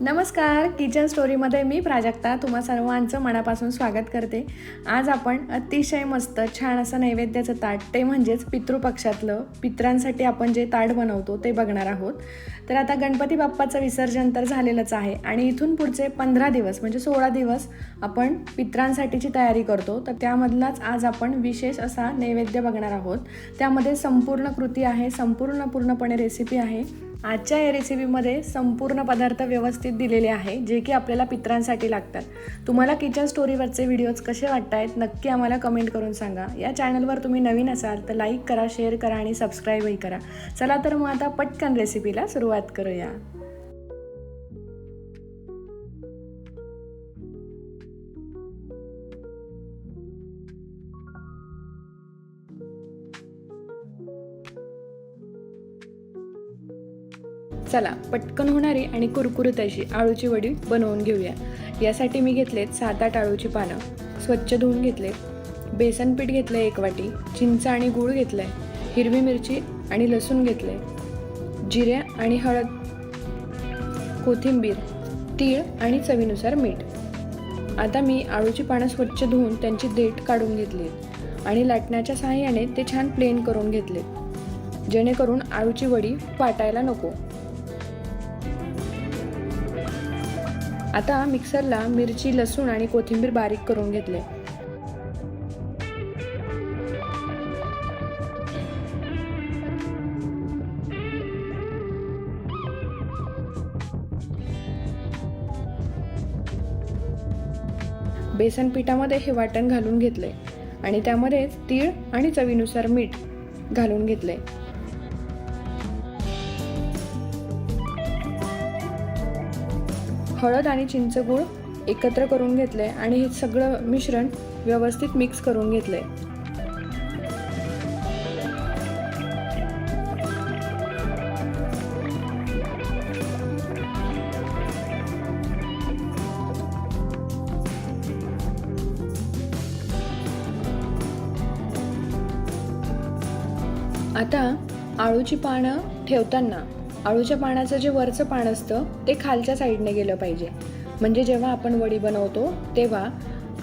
नमस्कार किचन स्टोरीमध्ये मी प्राजक्ता. तुम्हा सर्वांचं मनापासून स्वागत करते. आज आपण अतिशय मस्त छान असं नैवेद्याचं ताट ते म्हणजेच पितृपक्षातलं पित्रांसाठी आपण जे ताट बनवतो ते बघणार आहोत. तर आता गणपती बाप्पाचं विसर्जन तर झालेलंच आहे आणि इथून पुढचे पंधरा दिवस म्हणजे सोळा दिवस आपण पित्रांसाठीची तयारी करतो. तर त्यामधलाच आज आपण विशेष असा नैवेद्य बघणार आहोत. त्यामध्ये संपूर्ण कृती आहे संपूर्ण पूर्णपणे रेसिपी आहे. आजच्या या रेसिपीमध्ये संपूर्ण पदार्थ व्यवस्थित दिलेले आहे जे की आपल्याला पित्रांसाठी लागतात. तुम्हाला किचन स्टोरीवरचे व्हिडिओज कसे वाटत आहेत नक्की आम्हाला कमेंट करून सांगा. या चॅनलवर तुम्ही नवीन असाल तर लाईक करा शेअर करा आणि सबस्क्राईबही करा. चला तर मग आता पटकन रेसिपीला सुरुवात करूया. चला पटकन होणारी आणि कुरकुरीत अशी आळूची वडी बनवून घेऊया. यासाठी मी घेतलेत सात आठ आळूची पानं. स्वच्छ धुवून घेतले. बेसन पीठ घेतलं एक वाटी. चिंच आणि गूळ घेतलं आहे हिरवी मिरची आणि लसूण घेतलं. आहे जिरे आणि हळद. कोथिंबीर तीळ आणि चवीनुसार मीठ. आता मी आळूची पानं स्वच्छ धुवून त्यांची देठ काढून घेतली आणि लाटण्याच्या सहाय्याने ते छान प्लेन करून घेतले. जेणेकरून आळूची वडी फाटायला नको. आता मिक्सरला मिरची लसूण आणि कोथिंबीर बारीक करून घेतले. बेसन पिठामध्ये हे वाटण घालून घेतले आणि त्यामध्ये तीळ आणि चवीनुसार मीठ घालून घेतले. हळद आणि चिंचगूळ एकत्र करून घेतले आणि हे सगळं मिश्रण व्यवस्थित मिक्स करून घेतले. आता आळूची पानं ठेवताना अळूच्या पानाचं जे वरचं पान असतं ते खालच्या साईडने गेलं पाहिजे. म्हणजे जेव्हा आपण वडी बनवतो तेव्हा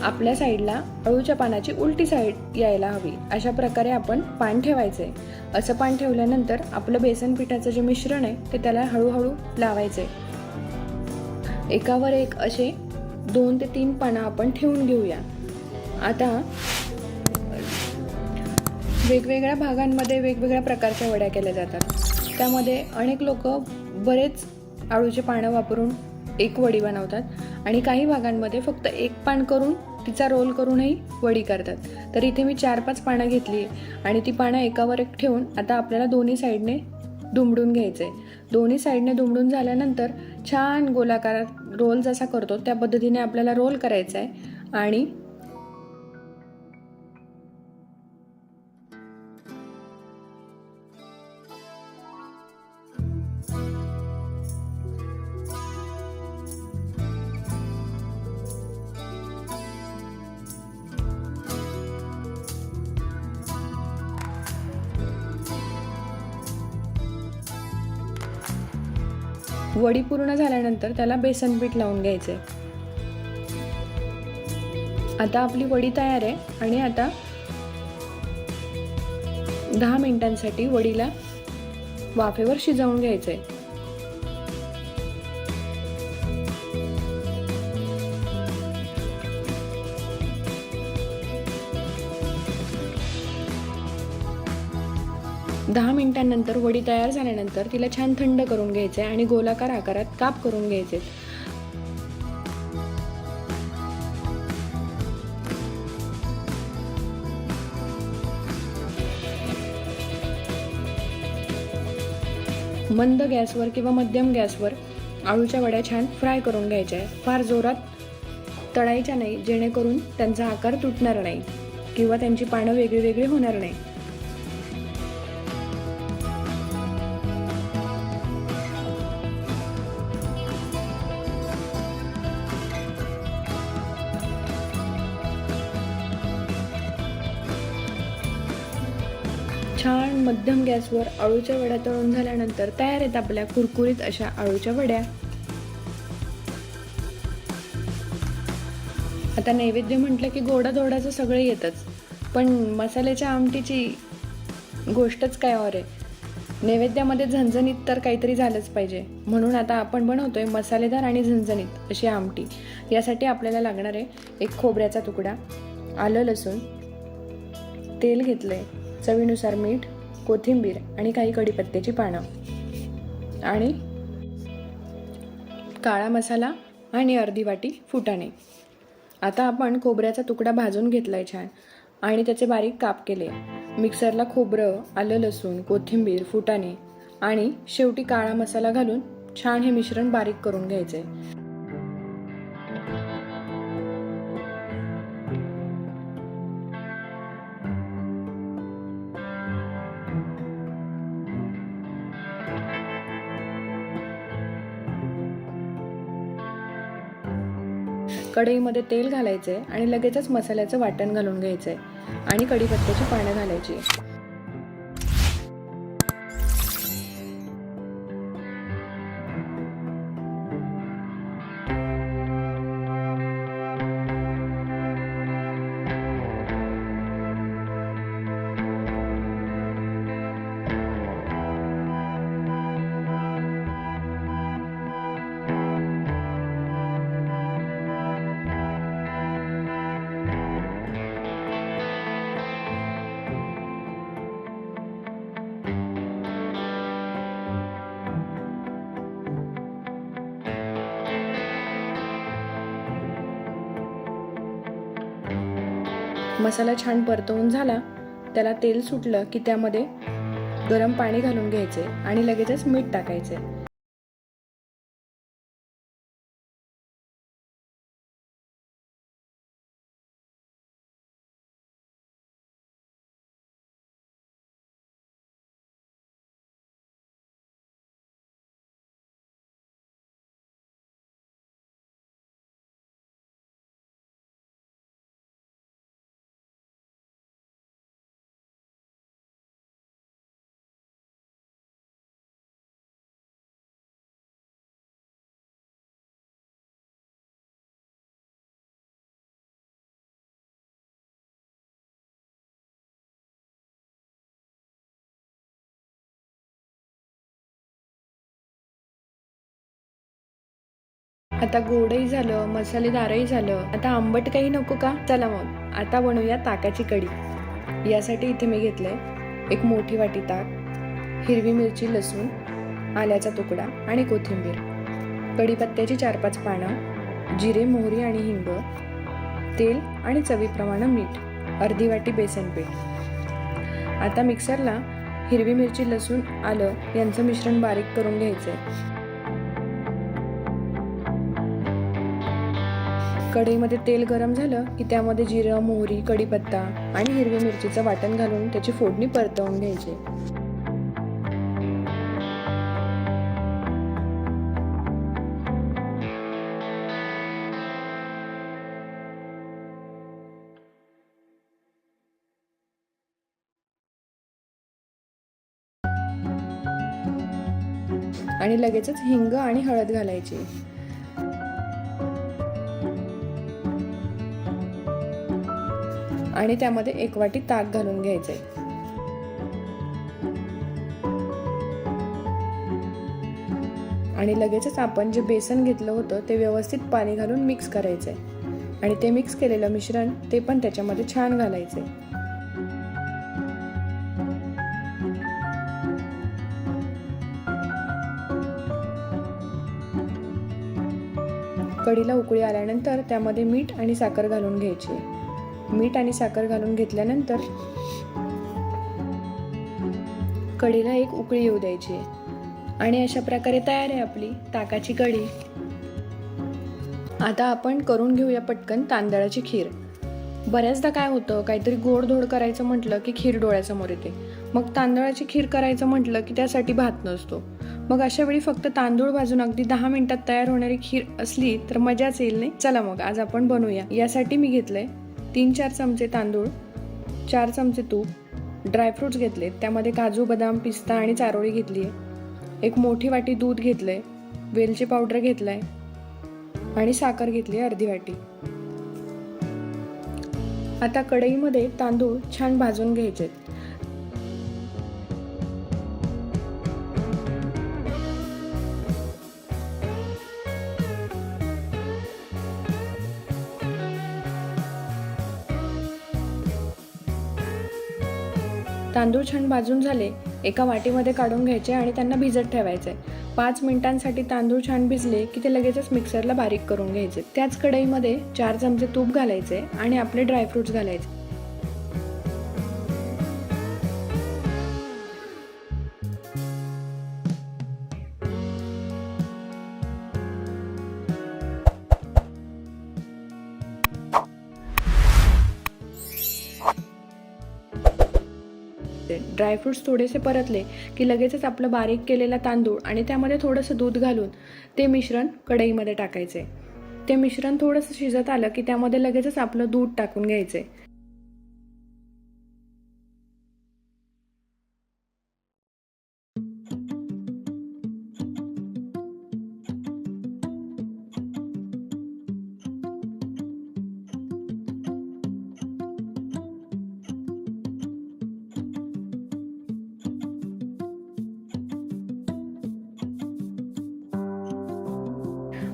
आपल्या साईडला अळूच्या पानाची उलटी साईड यायला हवी. अशा प्रकारे आपण पान ठेवायचं आहे असं पान ठेवल्यानंतर आपलं बेसन पिठाचं जे मिश्रण आहे ते त्याला हळूहळू लावायचं आहे एकावर एक असे दोन ते तीन पानं आपण ठेवून घेऊया. आता वेगवेगळ्या भागांमध्ये वेगवेगळ्या प्रकारच्या वड्या केल्या जातात. त्यामध्ये अनेक लोक बरेच आळूचे पानं वापरून एक वडी बनवतात आणि काही भागांमध्ये फक्त एक पान करून तिचा रोल करूनही वडी करतात. तर इथे मी चार पाच पानं घेतली आणि ती पानं एकावर एक ठेवून आता आपल्याला दोन्ही साईडने दुमडून घ्यायचं आहे दोन्ही साईडने दुमडून झाल्यानंतर छान गोलाकारात रोल जसा करतो त्या पद्धतीने आपल्याला रोल करायचा आहे आणि वडी पूर्ण झाल्यानंतर त्याला बेसन पीठ लावून घ्यायचे आता आपली वडी तयार आहे आणि आता दहा मिनिटांसाठी वडीला वाफेवर शिजवून घ्यायचं आहे दहा मिनिटांनंतर वडी तयार झाल्यानंतर तिला छान थंड करून घ्यायचे आणि गोलाकार आकारात काप करून घ्यायचे मंद गॅसवर किंवा मध्यम गॅसवर आळूच्या वड्या छान फ्राय करून घ्यायच्या आहे फार जोरात तळायच्या नाही जेणेकरून त्यांचा आकार तुटणार नाही किंवा त्यांची पानं वेगळी वेगळी होणार नाही. छान मध्यम गॅसवर आळूच्या वड्या तळून झाल्यानंतर तयार आहेत आपल्या कुरकुरीत अशा आळूच्या वड्या. आता नैवेद्य म्हटलं की गोडा धोडाचं सगळं येतच पण मसाल्याच्या आमटीची गोष्टच काय और आहे? नैवेद्यामध्ये झणझणीत तर काहीतरी झालंच पाहिजे. म्हणून आता आपण बनवतोय मसालेदार आणि झणझणीत अशी आमटी. यासाठी आपल्याला लागणार आहे एक खोबऱ्याचा तुकडा आलं लसूण तेल घेतलं आहे चवीनुसार मीठ कोथिंबीर आणि काही कढीपत्त्याची पानं. आणि काळा मसाला आणि अर्धी वाटी फुटाणे. आता आपण खोबऱ्याचा तुकडा भाजून घेतलाय छान. आणि त्याचे बारीक काप केले. मिक्सरला खोबरं आलं लसूण कोथिंबीर फुटाणे आणि शेवटी काळा मसाला घालून छान हे मिश्रण बारीक करून घ्यायचे कढईमध्ये तेल घालायचे आणि लगेचच मसाल्याचं वाटण घालून घ्यायचं आहे आणि कढीपत्त्याची पानं घालायची. मसाला छान परतवून झाला त्याला तेल सुटलं की त्यामध्ये गरम पाणी घालून घ्यायचे आणि लगेचच मीठ टाकायचे. आता गोडही झालं मसालेदारही झालं. आता आंबट काही नको का? चला मग. आता बनवूया ताकाची कढी. यासाठी इथे मी घेतलंय एक मोठी वाटी ताक हिरवी मिरची लसूण आल्याचा तुकडा आणि कोथिंबीर. कढीपत्त्याची चार पाच पानं जिरे मोहरी आणि हिंग तेल आणि चवीप्रमाणे मीठ अर्धी वाटी बेसन पीठ. आता मिक्सरला हिरवी मिरची लसूण आलं यांचं मिश्रण बारीक करून घ्यायचं आहे कढईमध्ये तेल गरम झालं की त्यामध्ये जिरं मोहरी कढीपत्ता आणि हिरवी मिरचीचं वाटण घालून त्याची फोडणी परतवून घ्यायची. आणि लगेचच हिंग आणि हळद घालायची. आणि त्यामध्ये एक वाटी ताक घालून घ्यायचे. आणि लगेचच आपण जे बेसन घेतलं होतं ते व्यवस्थित पाणी घालून मिक्स करायचंय आणि ते मिक्स केलेलं मिश्रण ते पण त्याच्यामध्ये छान घालायचे. कढीला उकळी आल्यानंतर त्यामध्ये मीठ आणि साखर घालून घ्यायची. मीठ आणि साखर घालून घेतल्यानंतर कढीला एक उकळी येऊ द्यायची. आणि अशा प्रकारे तयार आहे आपली ताकाची कढी. आता आपण करून घेऊया पटकन तांदळाची खीर. बऱ्याचदा काय होतं काहीतरी गोडधोड करायचं म्हटलं की खीर डोळ्यासमोर येते. मग तांदळाची खीर करायचं म्हटलं की त्यासाठी भात नसतो. मग अशा वेळी फक्त तांदूळ भाजून अगदी दहा मिनिटात तयार होणारी खीर असली तर मजाच येईल नाही? चला मग आज आपण बनवूया. यासाठी मी घेतलंय तीन चार चमचे तांदूळ चार चमचे तूप ड्रायफ्रूट्स घेतले. त्यामध्ये काजू बदाम पिस्ता आणि चारोळी घेतली आहे एक मोठी वाटी दूध घेतलं आहे वेलची पावडर घेतलाय आणि साखर घेतली आहे अर्धी वाटी. आता कढईमध्ये तांदूळ छान भाजून घ्यायचे तांदूळ छान भाजून झाले एका वाटीमध्ये काढून घ्यायचे आणि त्यांना भिजत ठेवायचे. पाच मिनिटांसाठी तांदूळ छान भिजले की ते लगेचच मिक्सरला बारीक करून घ्यायचे. त्याच कढईमध्ये चार चमचे तूप घालायचे आणि आपले ड्रायफ्रुट्स घालायचे. ड्रायफ्रुट्स थोडेसे परतले की लगेचच आपलं बारीक केलेला तांदूळ आणि त्यामध्ये थोडंसं दूध घालून ते मिश्रण कढईमध्ये टाकायचे. ते मिश्रण थोडंसं शिजत आलं की त्यामध्ये लगेचच आपलं दूध टाकून घ्यायचे.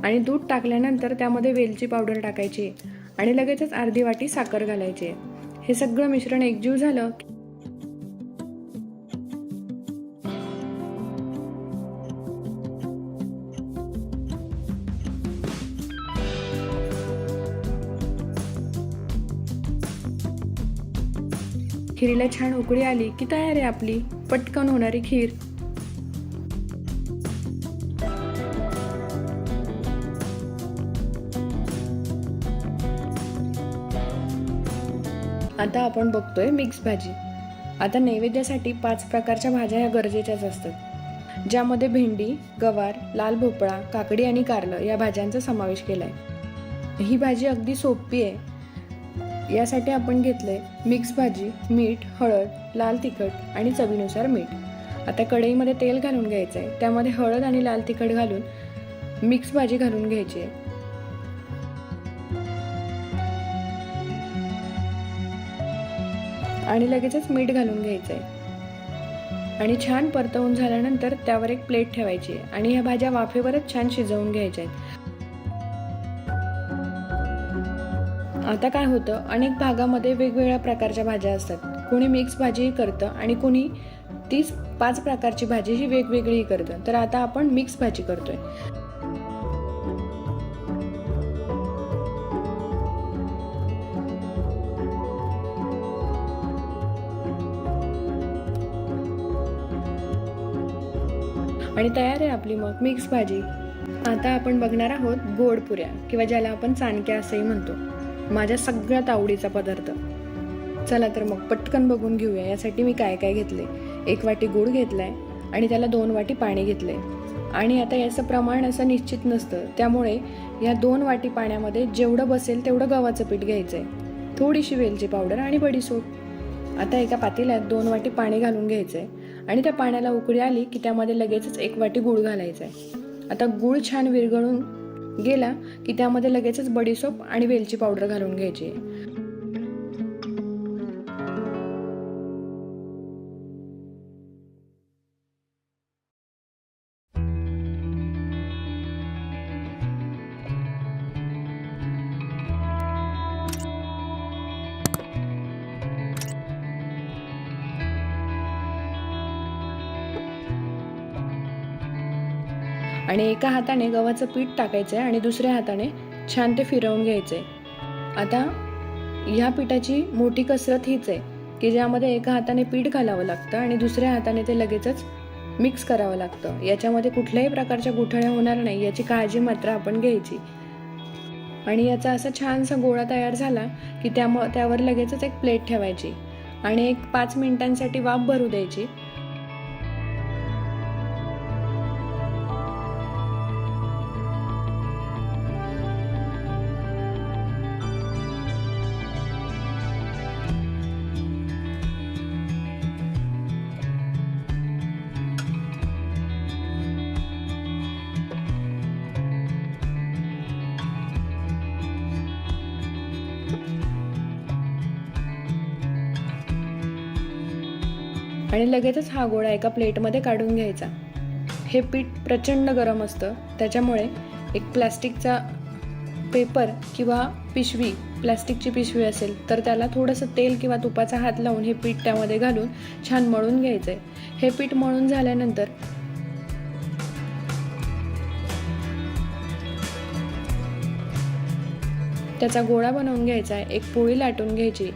आणि दूध टाकल्यानंतर त्यामध्ये वेलची पावडर टाकायची आणि लगेचच अर्धी वाटी साखर घालायची. हे सगळं मिश्रण एकजीव झालं खिरीला छान उकळी आली की तयार आहे आपली. पटकन होणारी खीर. आता आपण बघतोय मिक्स भाजी. आता नैवेद्यासाठी पाच प्रकारच्या भाज्या ह्या गरजेच्याच असतात. ज्यामध्ये भेंडी गवार लाल भोपळा काकडी आणि कारलं या भाज्यांचा समावेश केला आहे ही भाजी अगदी सोपी आहे. यासाठी आपण घेतलंय मिक्स भाजी मीठ हळद लाल तिखट आणि चवीनुसार मीठ. आता कढईमध्ये तेल घालून घ्यायचं आहे त्यामध्ये हळद आणि लाल तिखट घालून मिक्स भाजी घालून घ्यायची आहे. आणि लगेचच मीठ घालून घ्यायचं आहे आणि छान परतवून झाल्यानंतर त्यावर एक प्लेट ठेवायची आहे आणि ह्या भाज्या वाफेवरच छान शिजवून घ्यायच्या आहेत. आता काय होतं? अनेक भागामध्ये वेगवेगळ्या प्रकारच्या भाज्या असतात. कोणी मिक्स भाजीही करतं आणि कोणी तीच पाच प्रकारची भाजी ही वेगवेगळीही करतं. तर आता आपण मिक्स भाजी करतोय. आणि तयार आहे आपली मग मिक्स भाजी. आता आपण बघणार आहोत गोड पुऱ्या किंवा ज्याला आपण चाणक्या असंही म्हणतो. माझ्या सगळ्यात आवडीचा पदार्थ. चला तर मग पटकन बघून घेऊया यासाठी मी काय काय घेतले. एक वाटी गूळ घेतलाय आणि त्याला दोन वाटी पाणी घेतलंय. आणि आता याचं प्रमाण असं निश्चित नसतं त्यामुळे या दोन वाटी पाण्यामध्ये जेवढं बसेल तेवढं गव्हाचं पीठ घ्यायचं आहे थोडीशी वेलची पावडर आणि बडीसोप आता एका पातेल्यात दोन वाटी पाणी घालून घ्यायचं आहे आणि त्या पाण्याला उकळी आली की त्यामध्ये लगेचच एक वाटी गूळ घालायचा आहे. आता गूळ छान विरघळून गेला की त्यामध्ये लगेचच बडीसोप आणि वेलची पावडर घालून घ्यायची. एका हाताने गव्हाचं पीठ टाकायचं आहे आणि दुसऱ्या हाताने छान ते फिरवून घ्यायचं आहे आता ह्या पिठाची मोठी कसरत हीच आहे की ज्यामध्ये एका हाताने पीठ घालावं लागतं आणि दुसऱ्या हाताने ते लगेचच मिक्स करावं लागतं. याच्यामध्ये कुठल्याही प्रकारच्या गुठळ्या होणार नाही याची काळजी मात्र आपण घ्यायची. आणि याचा असा छानसा गोळा तयार झाला की त्याम त्यावर लगेचच एक प्लेट ठेवायची आणि एक पाच मिनिटांसाठी वाफ भरू द्यायची. आणि लगेचच हा गोळा एका प्लेटमध्ये काढून घ्यायचा. हे पीठ प्रचंड गरम असतं. त्याच्यामुळे एक प्लॅस्टिकचा पेपर किंवा पिशवी प्लॅस्टिकची पिशवी असेल तर त्याला थोडंसं तेल किंवा तुपाचा हात लावून हे पीठ त्यामध्ये घालून छान मळून घ्यायचं आहे हे पीठ मळून झाल्यानंतर त्याचा गोळा बनवून घ्यायचा आहे एक पोळी लाटून घ्यायची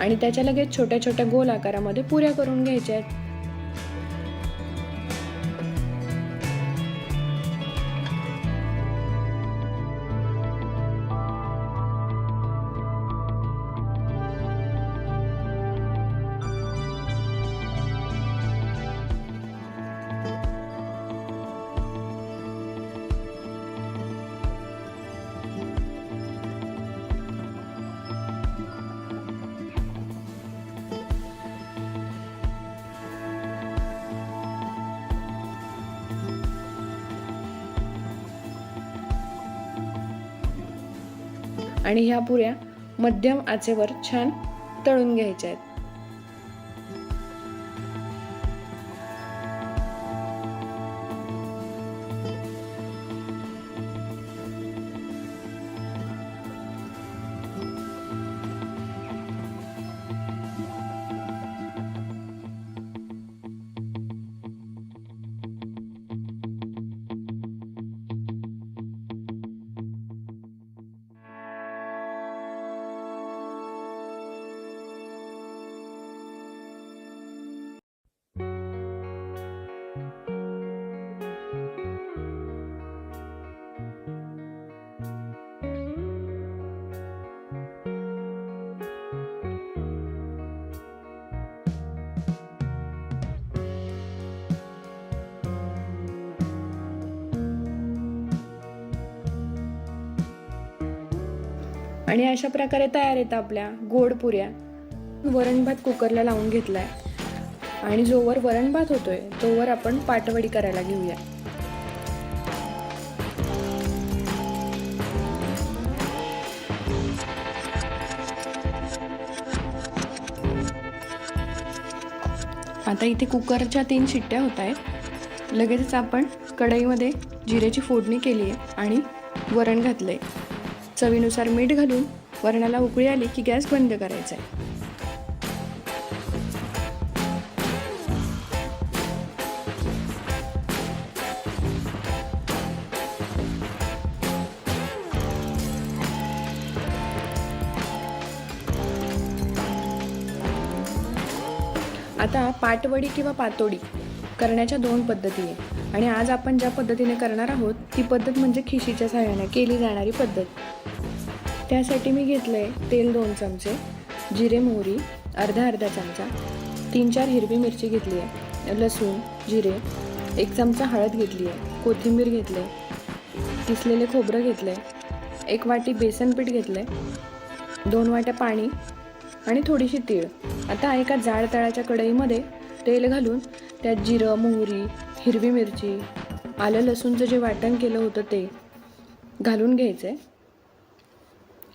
आणि त्याच्या लगेच छोट्या छोट्या गोल आकारामध्ये पुऱ्या करून घ्यायच्या. आहेत आणि ह्या पुऱ्या मध्यम आचेवर छान तळून घ्यायच्या आहेत. आणि अशा प्रकारे तयार येतात आपल्या गोड पुऱ्या. वरण भात कुकरला लावून घेतला आहे आणि जोवर वरण भात होतोय तोवर आपण पाटवडी करायला घेऊया. आता इथे कुकरच्या तीन शिट्ट्या होत आहेत लगेचच आपण कढईमध्ये जिऱ्याची फोडणी केली आहे आणि वरण घातलं आहे चवीनुसार मीठ घालून वरणाला उकळी आली की गॅस बंद करायचा आहे. आता पाटवडी किंवा पातोडी करण्याच्या दोन पद्धती आहे आणि आज आपण ज्या पद्धतीने करणार आहोत ती पद्धत म्हणजे खिशीच्या सहाय्याने केली जाणारी पद्धत. त्यासाठी मी घेतलं आहे तेल दोन चमचे जिरे मोहरी अर्धा अर्धा चमचा तीन चार हिरवी मिरची घेतली आहे लसूण जिरे एक चमचा हळद घेतली आहे कोथिंबीर घेतले किसलेले खोबरं घेतलं आहे एक वाटी बेसन पीठ घेतलं आहे दोन वाट्या पाणी आणि थोडीशी तीळ. आता एका जाड तळाच्या कढईमध्ये तेल घालून त्यात जिरं मोहरी हिरवी मिरची आलं लसूणचं जे वाटण केलं होतं ते घालून घ्यायचं आहे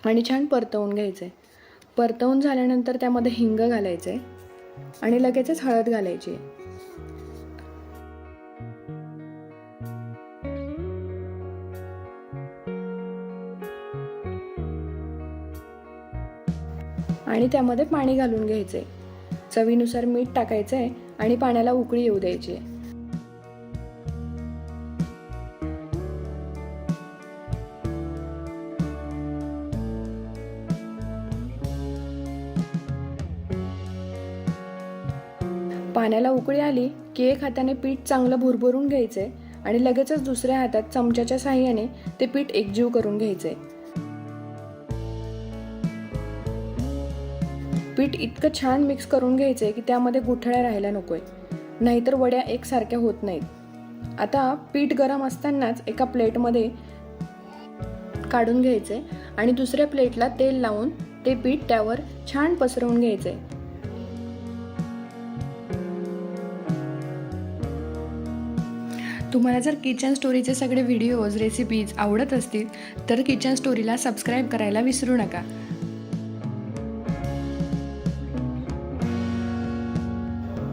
आणि छान परतवून घ्यायचं. आहे परतवून झाल्यानंतर त्यामध्ये हिंग घालायचं आहे आणि लगेचच हळद घालायची. आहे आणि त्यामध्ये पाणी घालून घ्यायचं. आहे चवीनुसार मीठ टाकायचं आहे आणि पाण्याला उकळी येऊ द्यायची. आहे पाण्याला उकळी आली की एक हाताने पीठ चांगलं भुरभरून घ्यायचंय आणि लगेचच दुसऱ्या हातात चमच्याच्या साह्याने ते पीठ एकजीव करून घ्यायचंय पीठ इतकं छान मिक्स करून घ्यायचंय की त्यामध्ये गुठळ्या राहायला नकोय. नाहीतर वड्या एकसारख्या होत नाहीत. आता पीठ गरम असतानाच एका प्लेटमध्ये काढून घ्यायचे आणि दुसऱ्या प्लेटला तेल लावून ते पीठ त्यावर छान पसरवून घ्यायचे. तुम्हाला जर किचन स्टोरीचे सगळे व्हिडिओज रेसिपीज आवडत असतील तर किचन स्टोरीला सबस्क्राईब करायला विसरू नका.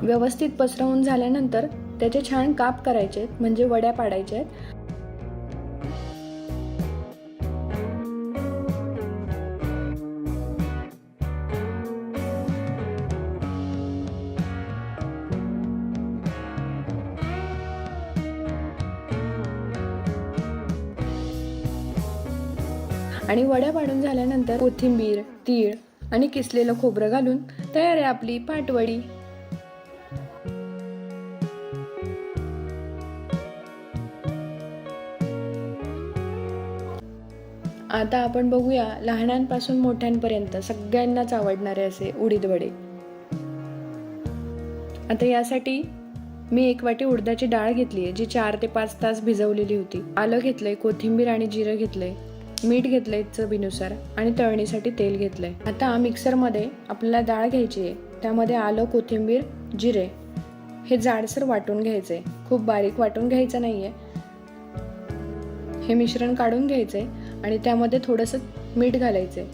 व्यवस्थित पसरवून झाल्यानंतर त्याचे छान काप करायचे आहेत म्हणजे वड्या पाडायच्या आहेत आणि वड्या पाडून झाल्यानंतर कोथिंबीर तीळ आणि किसलेलं खोबरं घालून तयार आहे आपली पाटवडी. आता आपण बघूया लहानांपासून मोठ्यांपर्यंत सगळ्यांनाच आवडणारे असे उडीद वडे. आता यासाठी मी एक वाटी उडदाची डाळ घेतली आहे जी चार ते पाच तास भिजवलेली होती. आलं घेतलंय कोथिंबीर आणि जिरं घेतलंय. मीठ घेतलंय चवीनुसार आणि तळणीसाठी तेल घेतलंय. आता मिक्सरमध्ये आपल्याला डाळ घ्यायची आहे. त्यामध्ये आलं कोथिंबीर जिरे. हे जाडसर वाटून घ्यायचंय. खूप बारीक वाटून घ्यायचं नाहीये. हे मिश्रण काढून घ्यायचंय आणि त्यामध्ये थोडंसं मीठ घालायचंय.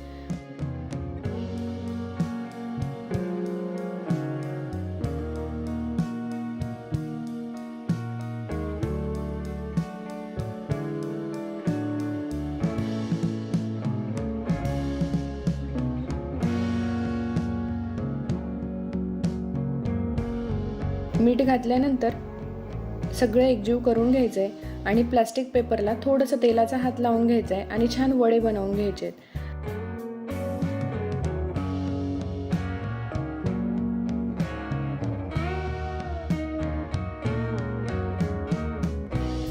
मीठ घातल्यानंतर सगळं एकजीव करून घ्यायचं आहे आणि प्लास्टिक पेपरला थोडंसं तेलाचा हात लावून घ्यायचा आहे आणि छान वडे बनवून घ्यायचे आहेत.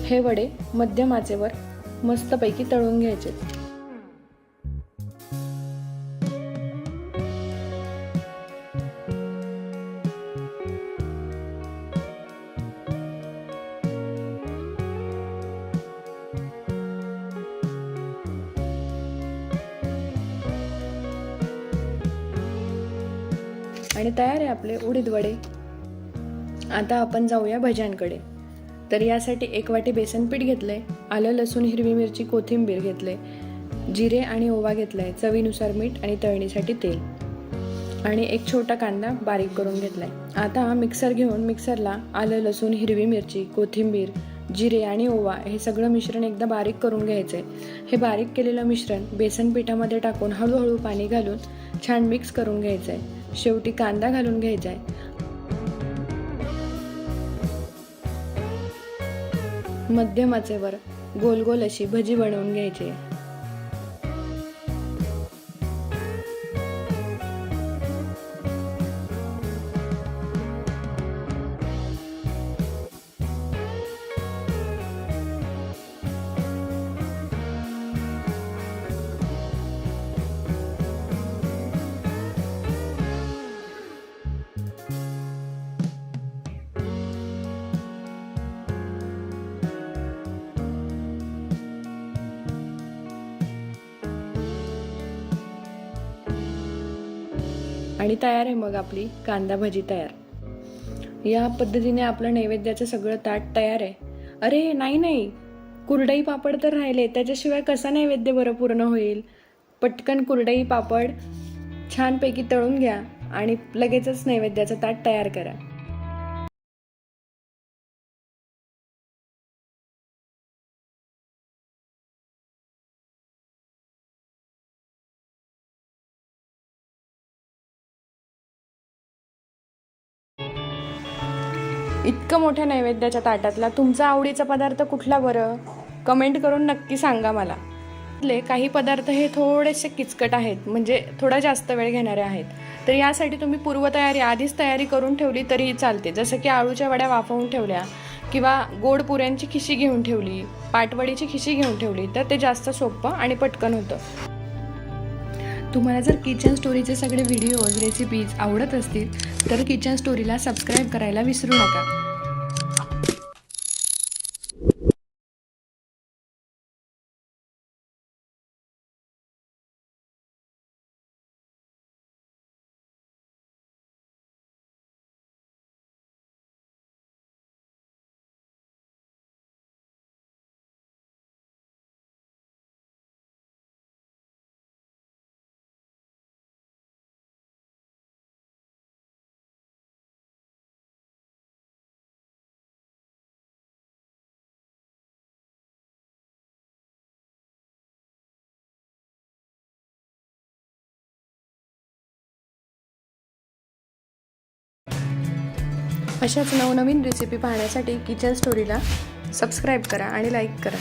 हे वडे मध्यम आचेवर मस्तपैकी तळून घ्यायचे आपले उडीद वडे आता आपण जाऊया भज्यांकडे. तर यासाठी एक वाटी बेसन पीठ आहे आलं लसूण हिरवी मिरची कोथिंबीर घेतले जिरे आणि ओवा घेतलाय चवीनुसार मीठ आणि तळणीसाठी तेल. आणि एक छोटा कांदा बारीक करून घेतलाय. आता मिक्सर घेऊन मिक्सरला आलं लसूण हिरवी मिरची कोथिंबीर जिरे आणि ओवा हे सगळं मिश्रण एकदा बारीक करून घ्यायचंय. हे बारीक केलेलं मिश्रण बेसन पिठामध्ये टाकून हळूहळू पाणी घालून छान मिक्स करून घ्यायचंय. शेवटी कांदा घालून घ्यायचा आहे. मध्यम आचेवर गोल गोल अशी भजी बनवून घ्यायची. आणि तयार आहे मग आपली कांदा भजी तयार. या पद्धतीने आपलं नैवेद्याचं सगळं ताट तयार आहे. अरे नाही नाही. कुरडई पापड तर राहिले. त्याच्याशिवाय कसा नैवेद्य बरं पूर्ण होईल? पटकन कुरडई पापड छानपैकी तळून घ्या आणि लगेचच नैवेद्याचं ताट तयार करा. इतकं मोठ्या नैवेद्याच्या ताटातला तुमचा आवडीचा पदार्थ कुठला बरं? कमेंट करून नक्की सांगा मला. ले काही पदार्थ हे थोडेसे किचकट आहेत म्हणजे थोडा जास्त वेळ घेणारे आहेत. तर यासाठी तुम्ही पूर्वतयारी आधीच तयारी करून ठेवली तरी चालते. जसं की आळूच्या वड्या वाफवून ठेवल्या किंवा गोड पुऱ्यांची खिशी घेऊन ठेवली पाटवडीची खिशी घेऊन ठेवली तर ते जास्त सोपं आणि पटकन होतं. तुम्हाला जर किचन स्टोरीचे सगळे व्हिडिओज रेसिपीज आवडत असतील तर किचन स्टोरीला सबस्क्राईब करायला विसरू नका. अशाच नवनवीन रेसिपी पाहण्यासाठी किचन स्टोरीला सबस्क्राईब करा आणि लाईक करा.